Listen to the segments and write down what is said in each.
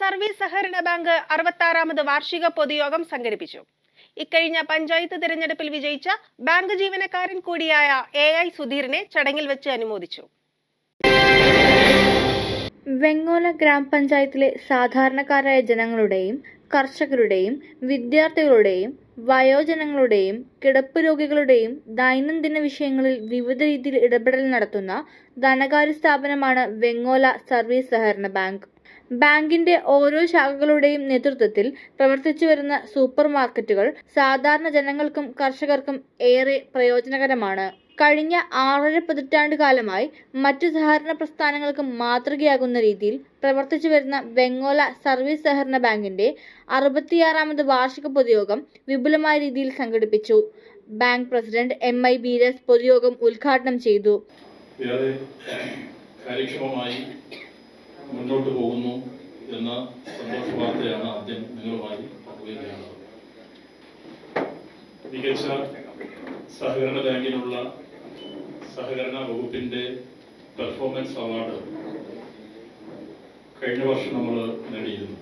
Service സഹകരണ bank അറുപത്താറാമത് വാർഷിക പൊതുയോഗം സംഘടിപ്പിച്ചു. ഇക്കഴിഞ്ഞ പഞ്ചായത്ത് തിരഞ്ഞെടുപ്പിൽ വിജയിച്ച ബാങ്ക് ജീവനക്കാരൻ കൂടിയായ എ ഐ സുധീറിനെ ചടങ്ങിൽ വെച്ച് അനുമോദിച്ചു. വെങ്ങോല ഗ്രാമപഞ്ചായത്തിലെ സാധാരണക്കാരായ ജനങ്ങളുടെയും കർഷകരുടെയും വിദ്യാർത്ഥികളുടെയും വയോജനങ്ങളുടെയും കിടപ്പ് രോഗികളുടെയും ദൈനംദിന വിഷയങ്ങളിൽ വിവിധ രീതിയിൽ ഇടപെടൽ നടത്തുന്ന ധനകാര്യ സ്ഥാപനമാണ് വെങ്ങോല സർവീസ് സഹകരണ ബാങ്ക്. ബാങ്കിന്റെ ഓരോ ശാഖകളുടെയും നേതൃത്വത്തിൽ പ്രവർത്തിച്ചു വരുന്ന സൂപ്പർ മാർക്കറ്റുകൾ സാധാരണ ജനങ്ങൾക്കും കർഷകർക്കും ഏറെ പ്രയോജനകരമാണ്. കഴിഞ്ഞ ആറര പതിറ്റാണ്ട് കാലമായി മറ്റു സഹകരണ പ്രസ്ഥാനങ്ങൾക്ക് മാതൃകയാകുന്ന രീതിയിൽ പ്രവർത്തിച്ചു വരുന്ന വെങ്ങോല സർവീസ് സഹകരണ ബാങ്കിന്റെ അറുപത്തിയാറാമത് വാർഷിക പൊതുയോഗം വിപുലമായ രീതിയിൽ സംഘടിപ്പിച്ചു. Bank president M. I. Beeras പൊതുയോഗം ഉദ്ഘാടനം ചെയ്തു. കാര്യക്ഷമമായി മുന്നോട്ട് പോകുന്നു എന്ന സന്തോഷ വാർത്തയാണ് ആദ്യം നിങ്ങളുമായി പങ്കുവയ്ക്കുന്നത്. മികച്ച സഹകരണ ബാങ്കിനുള്ള സഹകരണ വകുപ്പിന്റെ പെർഫോമൻസ് അവാർഡ് കഴിഞ്ഞ വർഷം നമ്മൾ നേടിയിരുന്നു.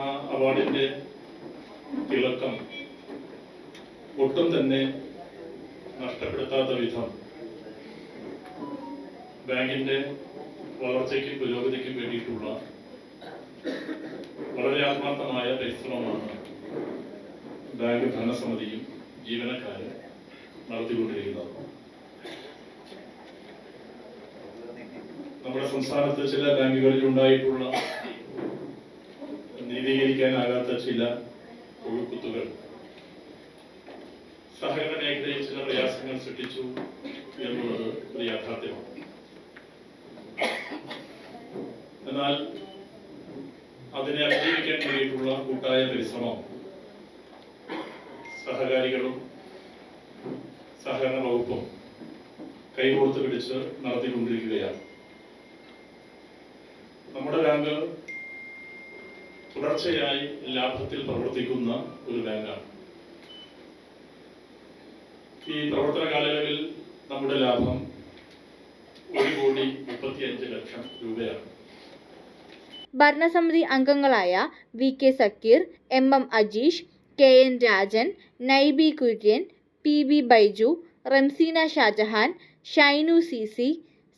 ആ അവാർഡിന്റെ തിളക്കം ഒട്ടും തന്നെ നഷ്ടപ്പെടുത്താത്ത വിധം ബാങ്കിന്റെ വളർച്ചയ്ക്കും പുരോഗതിക്കും വേണ്ടിയിട്ടുള്ള വളരെ ആത്മാർത്ഥമായ പരിശ്രമമാണ് ബാങ്ക് ഭരണസമിതിയും ജീവനക്കാരും നടത്തിക്കൊണ്ടിരിക്കുന്നത്. നമ്മുടെ സംസ്ഥാനത്ത് ചില ബാങ്കുകളിൽ ഉണ്ടായിട്ടുള്ള നീതീകരിക്കാനാകാത്ത ചില ഒഴുക്കുത്തുകൾ. സഹകരണ മേഖലയിൽ ചില പ്രയാസങ്ങൾ സൃഷ്ടിച്ചു എന്നുള്ളത് ഒരു യാഥാർത്ഥ്യമാണ്. എന്നാൽ അതിനെ അതിജീവിക്കാൻ വേണ്ടിയിട്ടുള്ള കൂട്ടായ പരിശ്രമം സഹകാരികളും സഹകരണ വകുപ്പും കൈകോർത്ത് പിടിച്ച് നടത്തിക്കൊണ്ടിരിക്കുകയാണ്. നമ്മുടെ ബാങ്ക് തുടർച്ചയായി ലാഭത്തിൽ പ്രവർത്തിക്കുന്ന ഒരു ബാങ്കാണ്. ഈ പ്രവർത്തന കാലയളവിൽ നമ്മുടെ ലാഭം ഒരു കോടി മുപ്പത്തി അഞ്ച് ലക്ഷം രൂപയാണ്. ഭരണസമിതി അംഗങ്ങളായ V K Zakir M M Ajeesh K N Rajan Naibi Kurian P B Baiju Ramseena Shajahan Shainu C C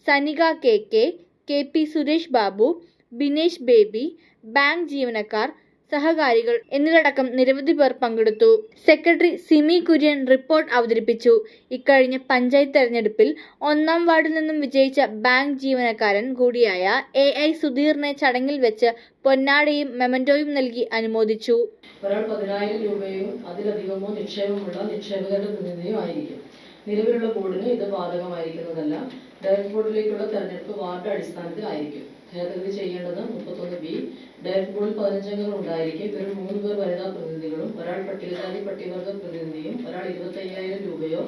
Sanika K K K P Suresh Babu Binesh Baby bank ജീവനക്കാർ സഹകാരികൾ എന്നിവരടക്കം നിരവധി പേർ പങ്കെടുത്തു. സെക്രട്ടറി സിമി കുര്യൻ റിപ്പോർട്ട് അവതരിപ്പിച്ചു. ഇക്കഴിഞ്ഞ പഞ്ചായത്ത് തെരഞ്ഞെടുപ്പിൽ ഒന്നാം വാർഡിൽ നിന്നും വിജയിച്ച ബാങ്ക് ജീവനക്കാരൻ കൂടിയായ എ ഐ സുധീറിനെ ചടങ്ങിൽ വെച്ച് പൊന്നാടയും മെമന്റോയും നൽകി അനുമോദിച്ചു. ഒരാൾ പതിനായിരം രൂപയും അതിലധികമോ നിക്ഷേപമുള്ള നിക്ഷേപകരുടെ ആയിരിക്കും നിലവിലുള്ള ബോർഡിന് ഇത് ബാധകമായിരിക്കുന്നതല്ല. ഡയറക്ട് ബോർഡിലേക്കുള്ള തെരഞ്ഞെടുപ്പ് വാർഡ് അടിസ്ഥാനത്തിൽ ആയിരിക്കും. ഭേദഗതി ചെയ്യേണ്ടത് മുപ്പത്തൊന്ന് ബി ഡയറക്ട് ബോർഡിൽ പതിനഞ്ചംഗങ്ങൾ ഉണ്ടായിരിക്കും. ഇവരിൽ മൂന്ന് പേർ വനിതാ പ്രതിനിധികളും ഒരാൾ പട്ടികജാതി പട്ടികവർഗ പ്രതിനിധിയും ഒരാൾ ഇരുപത്തയ്യായിരം രൂപയോ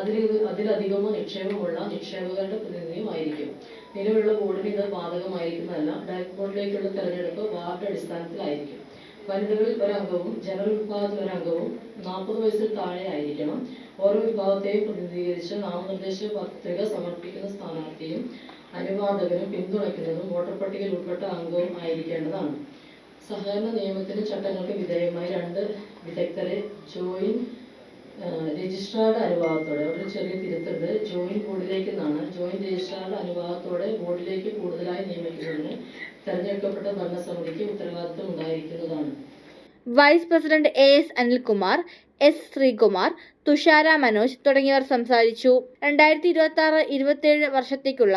അതിൽ അതിലധികമോ നിക്ഷേപമുള്ള നിക്ഷേപകരുടെ പ്രതിനിധിയും ആയിരിക്കും. നിലവിലുള്ള ബോർഡിന് ഇത് ബാധകമായിരിക്കുന്നതല്ല. ഡയറക്ട് ബോർഡിലേക്കുള്ള തെരഞ്ഞെടുപ്പ് വാർഡ് അടിസ്ഥാനത്തിലായിരിക്കും വനിതകളിൽ ഒരംഗവും ജനറൽ വിഭാഗത്തിൽ ഒരംഗവും നാൽപ്പത് വയസ്സിൽ താഴെ ആയിരിക്കണം. ഓരോ വിഭാഗത്തെയും പ്രതിനിധീകരിച്ച് നാമനിർദ്ദേശ പത്രിക സമർപ്പിക്കുന്ന സ്ഥാനാർത്ഥിയും അനുവാദകനും പിന്തുണയ്ക്കുന്നതും വോട്ടർ പട്ടികയിൽ ഉൾപ്പെട്ട അംഗവും ആയിരിക്കേണ്ടതാണ്. സഹകരണ നിയമത്തിന് ചട്ടങ്ങൾക്ക് വിധേയമായി രണ്ട് വിദഗ്ധരെ ജോയിൻ രജിസ്ട്രാർഡ് അനുവാദത്തോടെ. ഒരു ചെറിയ തിരുത്തുണ്ട് ജോയിൻ ബോർഡിലേക്ക് എന്നാണ് രജിസ്ട്രാറുടെ അനുവാദത്തോടെ ബോർഡിലേക്ക് കൂടുതലായി നിയമിക്കുന്നതിന് തെരഞ്ഞെടുക്കപ്പെട്ട ഭരണസമിതിക്ക് ഉത്തരവാദിത്തം ഉണ്ടായിരിക്കുന്നതാണ്. Vice president A S Anilkumar S Sreekumar Thushara Manoj തുടങ്ങിയവർ സംസാരിച്ചു. രണ്ടായിരത്തി ഇരുപത്തി ആറ് ഇരുപത്തിയേഴ് വർഷത്തേക്കുള്ള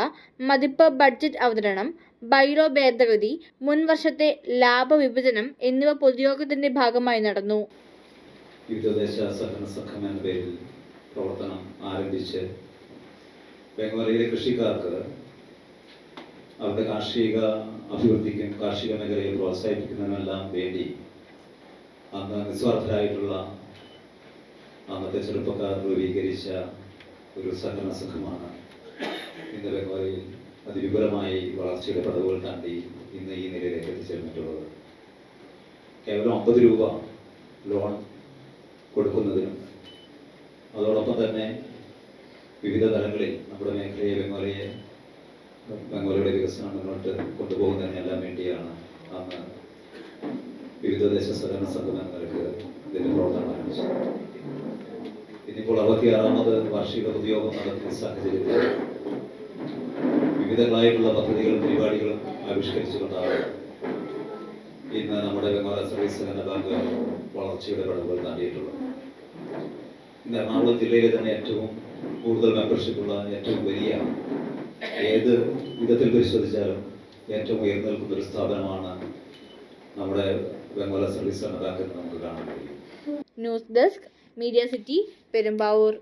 മതിപ്പ് ബഡ്ജറ്റ് അവതരണം ബൈലോ ഭേദഗതി മുൻ വർഷത്തെ ലാഭവിഭജനം എന്നിവ പൊതുയോഗത്തിന്റെ ഭാഗമായി നടന്നു. വിവിധദേശ സഹകരണ സംഘം എന്ന പേരിൽ പ്രവർത്തനം ആരംഭിച്ച് ബംഗാളിയിലെ കൃഷിക്കാർക്ക് അവരുടെ കാർഷിക അഭിവൃദ്ധിക്കും കാർഷിക മേഖലയെ പ്രോത്സാഹിപ്പിക്കുന്നതിനെല്ലാം വേണ്ടി അന്ന് നിസ്വാർത്ഥരായിട്ടുള്ള അന്നത്തെ ചെറുപ്പക്കാർ രൂപീകരിച്ച ഒരു സഹകരണ സംഘമാണ് ഇന്ന് ബംഗാളിൽ അതിവിപുലമായി വളർച്ചയുടെ പടവുകൾ താണ്ടി ഇന്ന് ഈ നിലയിലേക്ക് എത്തിച്ചേർന്നിട്ടുള്ളത്. കേവലം അമ്പത് രൂപ ലോൺ കൊടുക്കുന്നതിനും അതോടൊപ്പം തന്നെ വിവിധ തലങ്ങളിൽ നമ്മുടെ മേഖലയെ ബംഗാളിയെ ബംഗാളിയുടെ വികസനം മുന്നോട്ട് കൊണ്ടുപോകുന്നതിനെല്ലാം വേണ്ടിയാണ് അന്ന് വിവിധ ദേശ സഹകരണ സംഘടനകൾക്ക് ഇതിന്റെ പ്രവർത്തനം ആരംഭിച്ചത്. ഇന്നിപ്പോൾ അറുപത്തിയാറാമത് വാർഷിക ഉദ്യോഗം നടത്തിയ സാഹചര്യത്തിൽ വിവിധങ്ങളായിട്ടുള്ള പദ്ധതികളും പരിപാടികളും ആവിഷ്കരിച്ചുകൊണ്ടാണ് ഇന്ന് നമ്മുടെ ബംഗാൾ സർവീസ് സഹകരണ ബാങ്ക് വളർച്ചയുടെ കടവുകൾ താണ്ടിയിട്ടുള്ളത്. ഇന്ന് എറണാകുളം ജില്ലയിലെ തന്നെ ഏറ്റവും കൂടുതൽ മെമ്പർഷിപ്പ് ഉള്ള ഏറ്റവും വലിയ ഏത് വിധത്തിൽ പരിശോധിച്ചാലും ഏറ്റവും ഉയർന്നു നിൽക്കുന്ന ഒരു സ്ഥാപനമാണ് നമ്മുടെ ബംഗാൾ സർവീസ് സഹകരണ നമുക്ക് കാണാൻ കഴിയും. News desk media city Perumbavoor.